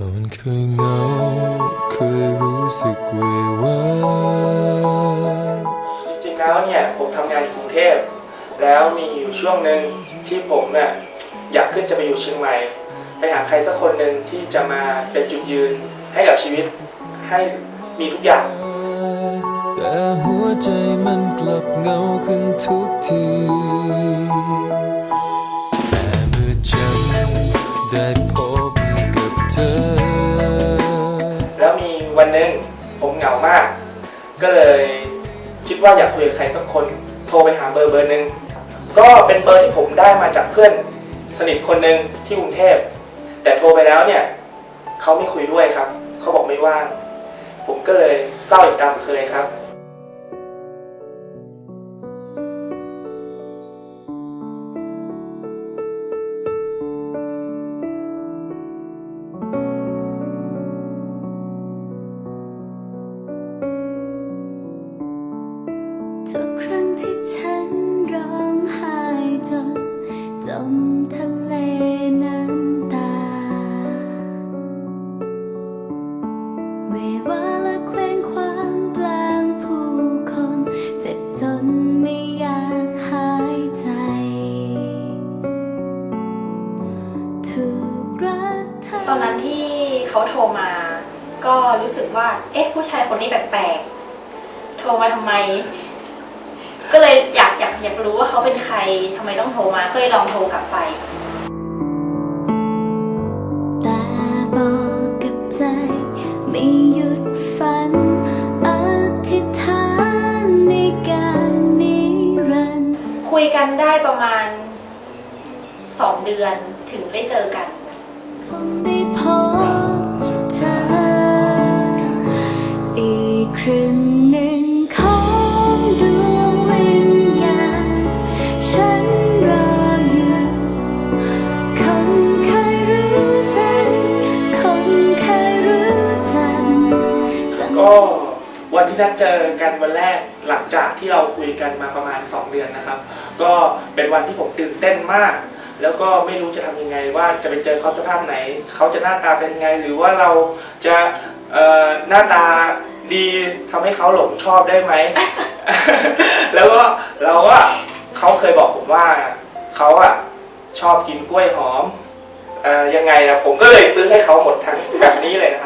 ก่นเคยเหงาเคยรู้สึกเววาจริงแล้วเนี่ยผมทำงานในกรุงเทพ แล้วมีอยู่ช่วงหนึ่งที่ผมเนี่ยอยากขึ้นจะไปอยู่เชียงใหม่ ไปหาใครสักคนหนึ่งที่จะมาเป็นจุดยืนให้กับชีวิตให้มีทุกอย่าง แต่หัวใจมันกลับเหงาขึ้นทุกที มาก ก็เลยคิดว่าอยากคุยกับใครสักคนโทรไปหาเบอร์เบอร์หนึ่งก็เป็นเบอร์ที่ผมได้มาจากเพื่อนสนิทคนหนึ่งที่กรุงเทพ แต่โทรไปแล้วเนี่ยเขาไม่คุยด้วยครับเขาบอกไม่ว่างผมก็เลยเศร้าอีกตามเคยครับ จนไม่อยากหายใจ ถูกรักเธอตอนนั้นที่เขาโทรมา ก็รู้สึกว่า เอ๊ะ ผู้ชายคนนี้แปลกๆ โทรมาทำไม ก็เลยอยากอยากอยากรู้ว่าเขาเป็นใครทำไมต้องโทรมา ก็เลยลองโทรกลับไป ได้ประมาณสองเดือนถึงได้เจอกัน อกันวันแรกหลังจากที่เราคุยกันมาประมาณ 2 เดือนนะครับ ก็เป็นวันที่ผมตื่นเต้นมาก แล้วก็ไม่รู้จะทำยังไงว่าจะไปเจอเขาสภาพไหน เขาจะหน้าตาเป็นไง หรือว่าเราจะเอ่อหน้าตาดีทำให้เขาหลงชอบได้ไหม แล้วก็เราว่าเขาเคยบอกผมว่าเขาอะชอบกินกล้วยหอมเอ่อยังไงนะผมก็เลยซื้อให้เขาหมดทั้งแบบนี้เลยนะครับ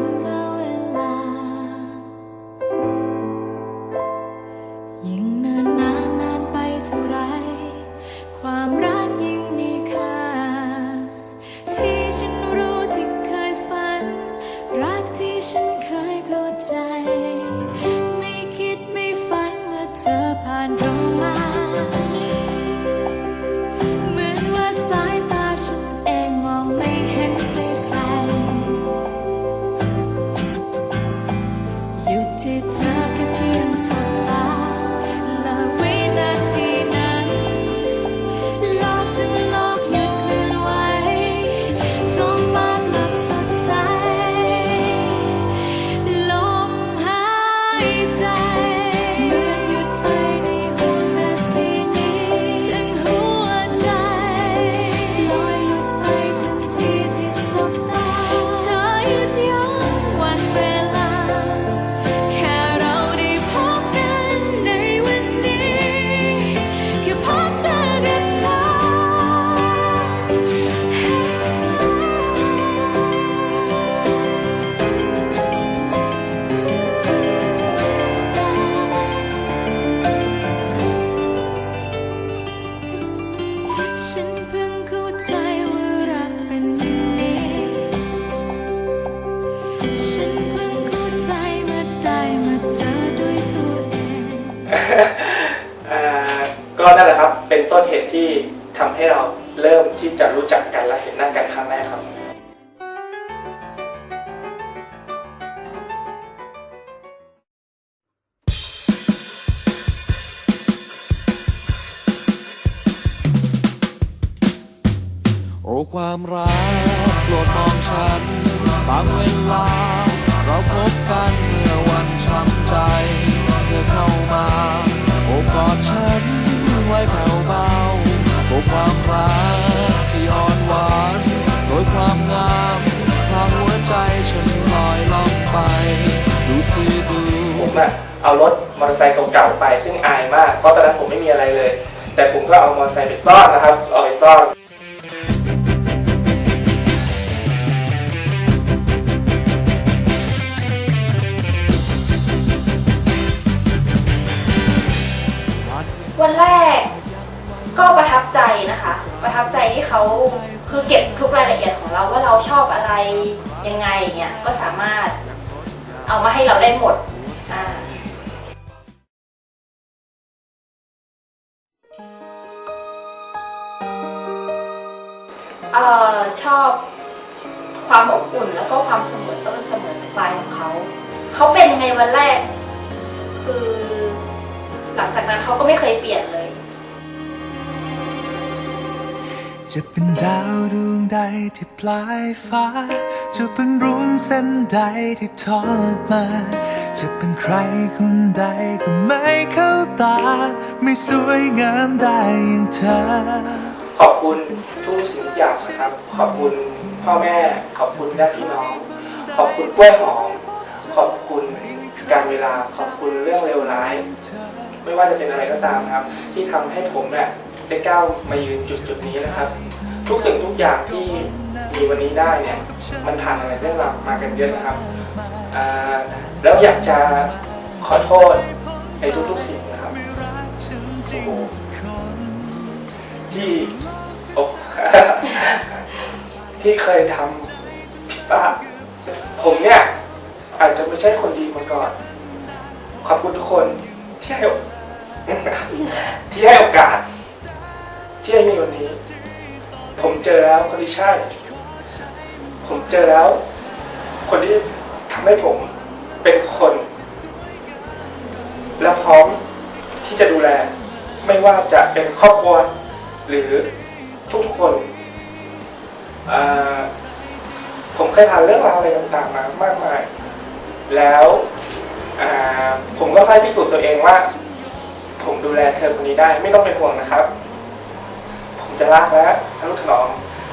วันและเวลา ยิ่งนินนานนานไปเท่าไร ความรักยิ่งมีค่า ที่ฉันรู้ที่เคยฝัน รักที่ฉันเคยเข้าใจ ไม่คิดไม่ฝันว่าเธอผ่านตรงมา นต้นเหตุที่ทำให้เราเริ่มที่จะรู้จักกันและเห็นหน้ากันครั้งแรกครับโอ้ความรัก อะเอารถมอเตอร์ไซค์เก่าๆไป ซึ่งอายมาก เพราะตอนนั้นผมไม่มีอะไรเลย แต่ผมก็เอามอเตอร์ไซค์ไปซ่อนนะครับ เอาไปซ่อนวันแรกก็ประทับใจนะคะ ประทับใจที่เขาคือเก็บทุกรายละเอียดของเราว่าเราชอบอะไรยังไงเงี้ยก็สามารถเอามาให้เราได้หมด อ่าเอ่อชอบความอบอุ่นแล้วก็ความเสมอต้นเสมอปลายของเขา เขาเป็นยังไงวันแรก คือหลังจากนั้นเขาก็ไม่เคยเปลี่ยนเลย จะเป็นดาวดวงใดที่ปลายฟ้า จะเป็นรุ้งเส้นใดที่ทอดมา จะเป็นใครคนใดก็ไม่เข้าตา ไม่สวยงามได้อย่างเธอ ขอบคุณทุกสิ่งทุกอย่างนะครับ ขอบคุณพ่อแม่ ขอบคุณญาติพี่น้อง ขอบคุณกล้วยหอม ขอบคุณการเวลา ขอบคุณเรื่องเลวร้าย ไม่ว่าจะเป็นอะไรก็ตามนะครับ ที่ทำให้ผมเนี่ยได้ก้าวมายืนจุดจุดนี้นะครับ ทุกสิ่งทุกอย่างที่มีวันนี้ได้เนี่ย มันผ่านอะไรเรื่องราวมากันเยอะนะครับอ่า แล้วอยากจะขอโทษในทุกๆสิ่งนะครับโอ้โหที่โอ้ที่เคยทำผิดพลาดผมเนี่ยอาจจะไม่ใช่คนดีมาก่อน ขอบคุณทุกคนที่ให้ที่ให้โอกาส ที่ให้มีวันนี้ ผมเจอแล้วคนที่ใช่ ผมเจอแล้ว คนที่ทำให้ผม เป็นคน และพร้อมที่จะดูแล ไม่ว่าจะเป็นครอบครัวหรือทุกๆคน ผมเคยผ่านเรื่องราวอะไรต่างๆมามากมาย แล้วผมก็ค่อยพิสูจน์ตัวเองว่า ผมดูแลเธอคนนี้ได้ ไม่ต้องเป็นห่วงนะครับ ผมจะรักและทะนุถนอม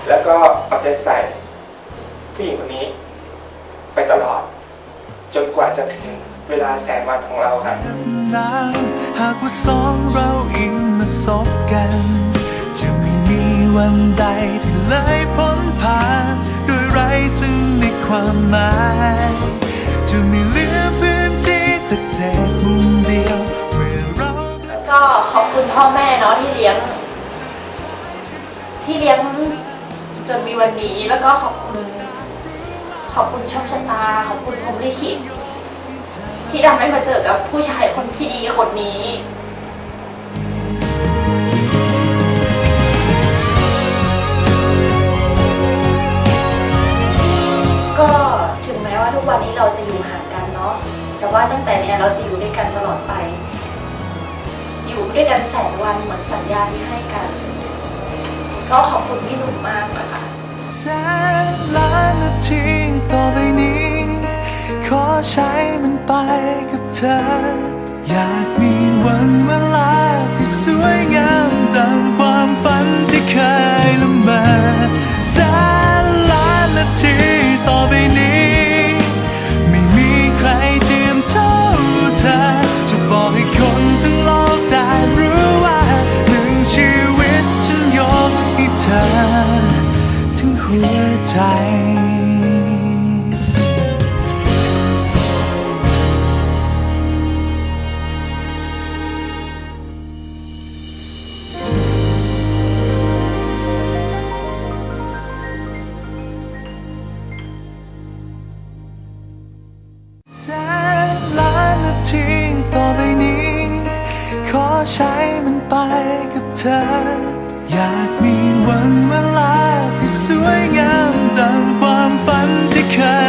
แล้วก็เอาใจใส่ผู้หญิงคนนี้ไปตลอด จนกว่าจะถึงเวลาแสนวันของเราครับนานหากว่าสองเราอิงมาสบกัน จะไม่มีวันใดที่เลยพ้นผ่านโดยไร้ซึ่งในความหมาย จะไม่เหลือพื้นที่สักเศษมุมเดียวเมื่อเราก็ขอบคุณพ่อแม่เนาะที่เลี้ยง ที่เลี้ยงจนมีวันนี้แล้วก็ขอบคุณ ขอบคุณโชคชะตา ขอบคุณพรมลิขิตที่ทำให้มาเจอกับผู้ชายคนที่ดีคนนี้ก็ถึงแม้ว่าทุกวันนี้เราจะอยู่ห่างกันเนาะ แต่ว่าตั้งแต่เนี้ยเราจะอยู่ด้วยกันตลอดไป อยู่ด้วยกันแสนวันเหมือนสัญญาที่ให้กัน ก็ขอบคุณพี่หนุ่มมากนะคะ นล้านนาทีต่อไปนี้ ขอใช้มันไปกับเธอ อยากมีวันเวลาที่สวยงามดังความฝันที่เคยละเมอแสนล้านนาทีต่อไปนี้ ไม่มีใครเทียมเท่าเธอ จะบอกให้คนทั้งโลกได้รู้ว่าหนึ่งชีวิตฉันยกให้เธอ หัวใจแสนล้านนาทีต่อไปนี้ขอใช้มันไปกับเธอ อยากมีวันเวล ฝันที่เคย